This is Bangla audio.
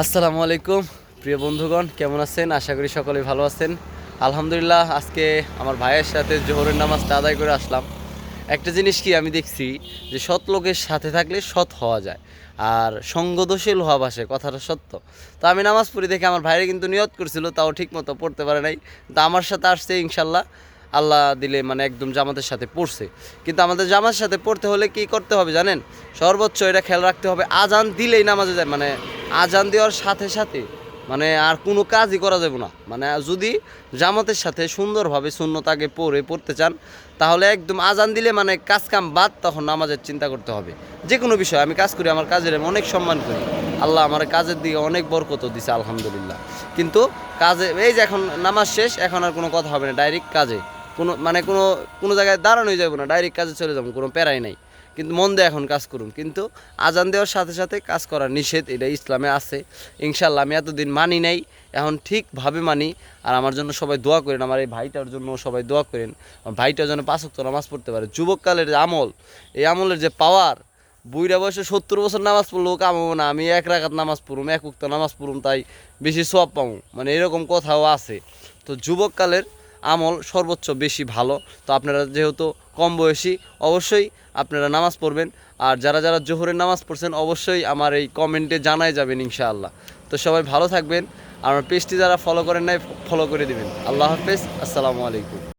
আসসালামু আলাইকুম। প্রিয় বন্ধুগণ, কেমন আছেন? আশা করি সকলে ভালো আছেন। আলহামদুলিল্লাহ, আজকে আমার ভাইয়ের সাথে জোহরের নামাজটা আদায় করে আসলাম। একটা জিনিস কি আমি দেখছি, যে সৎ লোকের সাথে থাকলে সৎ হওয়া যায়, আর সঙ্গদোষে লোহা ভাসে, কথাটা সত্য। তো আমি নামাজ পড়ি দেখে আমার ভাইয়ের কিন্তু নিয়ত করছিল, তাও ঠিক মতো পড়তে পারে নাই। তো আমার সাথে আসছে ইনশাল্লাহ আল্লাহ দিলে মানে একদম জামাতের সাথে পড়ছে। কিন্তু আমাদের জামাতের সাথে পড়তে হলে কি করতে হবে জানেন? সর্বোচ্চ এটা খেয়াল রাখতে হবে, আজান দিলেই নামাজে যায় মানে আজান দেওয়ার সাথে সাথে মানে আর কোনো কাজই করা যাবে না। মানে যদি জামাতের সাথে সুন্দরভাবে শূন্যতাকে পড়ে, পড়তে চান, তাহলে একদম আজান দিলে মানে কাজ কাম বাদ, তখন নামাজের চিন্তা করতে হবে। যে কোনো বিষয় আমি কাজ করি, আমার কাজের আমি অনেক সম্মান করি। আল্লাহ আমার কাজের দিকে অনেক বরকত দিছে, আলহামদুলিল্লাহ। কিন্তু কাজে, এই যে এখন নামাজ শেষ, এখন আর কোনো কথা হবে না, ডাইরেক্ট কাজে। কোনো মানে কোনো কোনো জায়গায় দাঁড়ানোই যাব না, ডাইরেক্ট কাজে চলে যাব, কোনো প্যারাই নাই। কিন্তু মন দিয়ে এখন কাজ করুন। কিন্তু আজান দেওয়ার সাথে সাথে কাজ করা নিষেধ, এটা ইসলামে আছে। ইনশাল্লাহ আমি এতদিন মানি নাই, এখন ঠিকভাবে মানি। আর আমার জন্য সবাই দোয়া করেন, আমার এই ভাইটার জন্য সবাই দোয়া করেন। আমার ভাইটার জন্য পাঁচক্ত নামাজ পড়তে পারে। যুবককালের যে আমল, এই আমলের যে পাওয়ার বুইরা বয়সে সত্তর বছর নামাজ পড়লেও কামাবো না, আমি এক রাখাত নামাজ পড়ুম, এক উক্ত নামাজ পড়ুম, তাই বেশি সব পাবো। মানে এরকম কথাও আছে। তো যুবককালের আমল সর্বোচ্চ বেশি ভালো। তো আপনারা যেহেতু কম বয়সী, অবশ্যই আপনারা নামাজ পড়বেন। আর যারা যারা জোহরের নামাজ পড়ছেন, অবশ্যই আমার এই কমেন্টে জানাই যাবেন ইনশাআল্লাহ। তো সবাই ভালো থাকবেন। আমার পেজটি যারা ফলো করেন নাই ফলো করে দেবেন। আল্লাহ হাফেজ, আসসালামু আলাইকুম।